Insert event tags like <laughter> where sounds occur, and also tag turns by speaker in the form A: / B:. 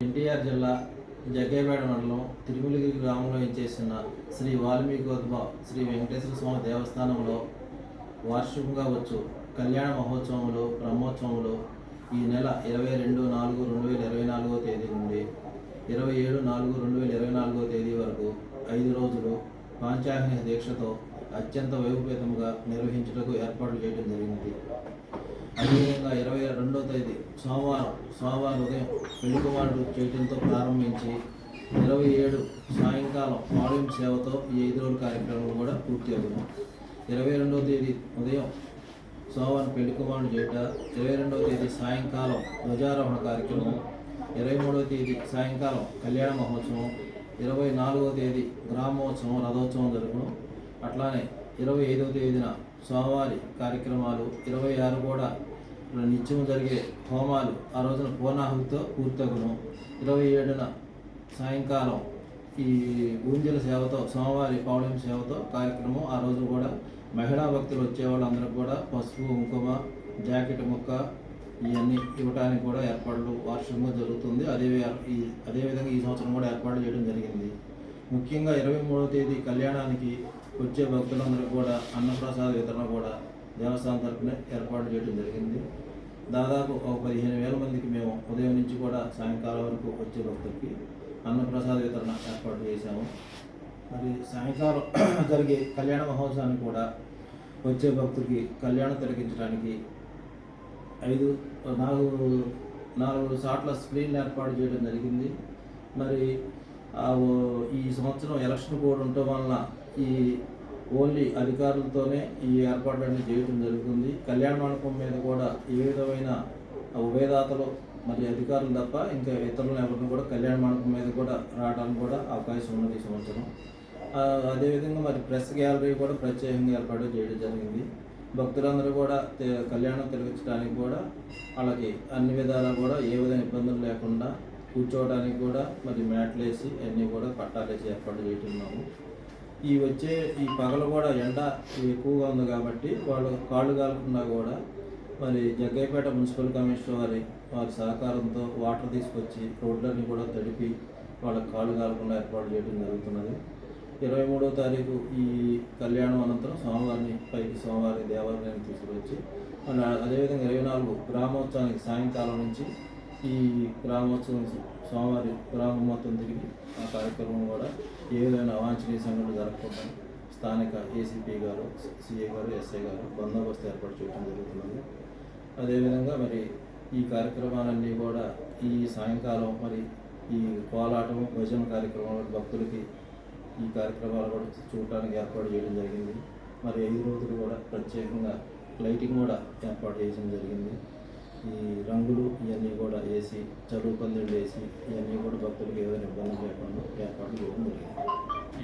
A: ఎన్టీఆర్ జిల్లా జగ్గేపేట మండలం తిరుమలగిరి గ్రామంలో ఇచ్చేసిన శ్రీ వాల్మీకి శ్రీ వెంకటేశ్వర స్వామి దేవస్థానంలో వార్షికంగా వచ్చు. కళ్యాణ మహోత్సవంలో బ్రహ్మోత్సవంలో ఈ నెల ఇరవై రెండు నాలుగు రెండు వేల ఇరవై నాలుగో తేదీ నుండి ఇరవై ఏడు నాలుగు రెండు వేల ఇరవై నాలుగో తేదీ వరకు ఐదు రోజులు పాంచాగ్ని దీక్షతో అత్యంత వైభవేతముగా నిర్వహించుటకు ఏర్పాట్లు చేయడం జరిగింది. అదేవిధంగా ఇరవై రెండో తేదీ సోమవారం సోమవారం ఉదయం పెళ్ళి కుమారుడు చేయటంతో ప్రారంభించి ఇరవై ఏడు సాయంకాలం ఆలయం సేవతో ఈ ఐదు రోజుల కార్యక్రమం కూడా పూర్తి అవుతుంది ఇరవై రెండవ తేదీ ఉదయం సోమవారం పెళ్ళి కుమారుడు చేయట ఇరవై రెండవ తేదీ సాయంకాలం ధ్వజారోహణ కార్యక్రమం ఇరవై మూడవ తేదీ సాయంకాలం కళ్యాణ మహోత్సవం ఇరవై నాలుగవ తేదీ గ్రామోత్సవం రథోత్సవం జరుగును. అట్లానే ఇరవై ఐదవ తేదీన స్వామివారి కార్యక్రమాలు ఇరవై ఆరు కూడా నిత్యం జరిగే హోమాలు ఆ రోజున పూర్ణాహుతితో పూర్తగును. ఇరవై ఏడున సాయంకాలం ఈ ఊంజల సేవతో సోమవారి పౌర్ణమి సేవతో కార్యక్రమం ఆ రోజు కూడా మహిళా భక్తులు వచ్చేవాళ్ళందరూ కూడా పసుపు కుంకుమ జాకెట్ ముక్క ఇవన్నీ ఇవ్వడానికి కూడా ఏర్పాట్లు వార్షికంగా జరుగుతుంది. అదే ఈ అదేవిధంగా ఈ సంవత్సరం కూడా ఏర్పాట్లు చేయడం జరిగింది. ముఖ్యంగా ఇరవై మూడవ తేదీ కళ్యాణానికి వచ్చే భక్తులందరికీ కూడా అన్నప్రసాద వితరణ కూడా దేవస్థానం తరఫున ఏర్పాటు చేయడం జరిగింది. దాదాపు ఒక పదిహేను వేల మందికి మేము ఉదయం నుంచి కూడా సాయంకాలం వరకు వచ్చే భక్తులకి అన్నప్రసాద వితరణ ఏర్పాటు చేశాము. మరి సాయంకాలం <clears throat> జరిగే కళ్యాణ మహోత్సవాన్ని కూడా వచ్చే భక్తులకి కళ్యాణం తొలగించడానికి ఐదు నాలుగు నాలుగు సాట్ల స్క్రీన్లు ఏర్పాటు చేయడం జరిగింది. మరి ఆ ఈ సంవత్సరం ఎలక్షన్ కూడా ఉండటం వలన ఈ ఓన్లీ అధికారులతోనే ఈ ఏర్పాట్లన్నీ చేయడం జరుగుతుంది. కళ్యాణ మండపం మీద కూడా ఏ విధమైన ఉభయదాతలు మరి అధికారులు తప్ప ఇంకా ఇతరులను ఎవరిని కూడా కళ్యాణ మండపం మీద కూడా రావడానికి కూడా అవకాశం ఉన్నది ఈ సంవత్సరం. అదేవిధంగా మరి ప్రెస్ గ్యాలరీ కూడా ప్రత్యేకంగా ఏర్పాటు చేయడం జరిగింది. భక్తులందరూ కూడా కళ్యాణం తిలగించడానికి కూడా వాళ్ళకి అన్ని విధాలా కూడా ఏ విధమైన ఇబ్బందులు లేకుండా కూర్చోవడానికి కూడా మరి మ్యాట్లు వేసి అన్నీ కూడా పట్టాలేసి ఏర్పాటు చేస్తున్నాము. ఈ వచ్చే ఈ పగలు కూడా ఎండ ఎక్కువగా ఉంది కాబట్టి వాళ్ళు కాళ్ళు కాలకుండా కూడా మరి జగ్గైపేట మున్సిపల్ కమిషనర్ వారి వారి సహకారంతో వాటర్ తీసుకొచ్చి రోడ్లన్నీ కూడా తడిపి వాళ్ళకి కాళ్ళు కాలకుండా ఏర్పాటు చేయడం జరుగుతున్నది. ఇరవై మూడో తారీఖు ఈ కళ్యాణం అనంతరం స్వామివారిని పైకి స్వామివారి దేవాలయాన్ని తీసుకువచ్చి అదేవిధంగా ఇరవై నాలుగు గ్రామోత్సవానికి సాయంకాలం నుంచి ఈ గ్రామోత్సవం స్వామివారి గ్రామం మొత్తం తిరిగి ఆ కార్యక్రమం కూడా ఏదైనా అవాంఛనీయ సంఘటన జరగకుండా స్థానిక ఏసీపీ గారు సిఏ గారు ఎస్ఐ గారు బందోబస్తు ఏర్పాటు చేయడం జరుగుతుంది అదేవిధంగా మరి ఈ కార్యక్రమాలన్నీ కూడా ఈ సాయంకాలం మరి ఈ కోలాటం భజన కార్యక్రమాలు భక్తులకి ఈ కార్యక్రమాలు కూడా చూడటానికి ఏర్పాటు చేయడం జరిగింది. మరి ఐదు రోజులు కూడా ప్రత్యేకంగా లైటింగ్ కూడా ఏర్పాటు చేయడం జరిగింది. ఈ రంగులు ఇవన్నీ కూడా వేసి చదువు పందిళ్ళు వేసి ఇవన్నీ కూడా భక్తులకు ఏదైనా ఇబ్బంది లేకుండా ఏర్పాటు చేయడం జరిగింది.